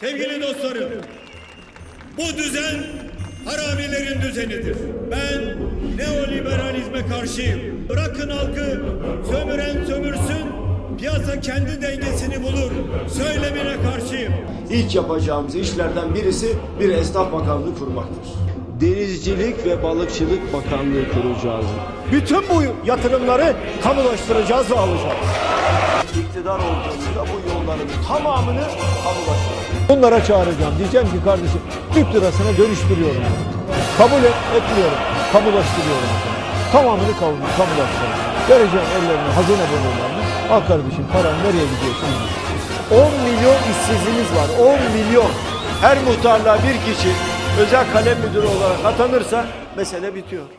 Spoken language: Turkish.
Sevgili dostlarım, bu düzen haramilerin düzenidir. Ben neoliberalizme karşıyım. Bırakın halkı sömüren sömürsün, piyasa kendi dengesini bulur. Söylemine karşıyım. İlk yapacağımız işlerden birisi bir esnaf bakanlığı kurmaktır. Denizcilik ve Balıkçılık Bakanlığı kuracağız. Bütün bu yatırımları kamulaştıracağız ve alacağız. İktidar olduğumuzda bu yolların tamamını kamulaştıracağız. Bunlara çağıracağım. Diyeceğim ki kardeşim Türk lirasına dönüştürüyorum. Kabul et, etmiyorum. Kamulaştırıyorum. Tamamını kabul, kamulaştırıyorum. Vereceğim ellerine hazine bonolarını. Al kardeşim paran nereye gidiyorsun? 10 milyon işsizimiz var. 10 milyon. Her muhtarlığa bir kişi özel kalem müdürü olarak atanırsa mesele bitiyor.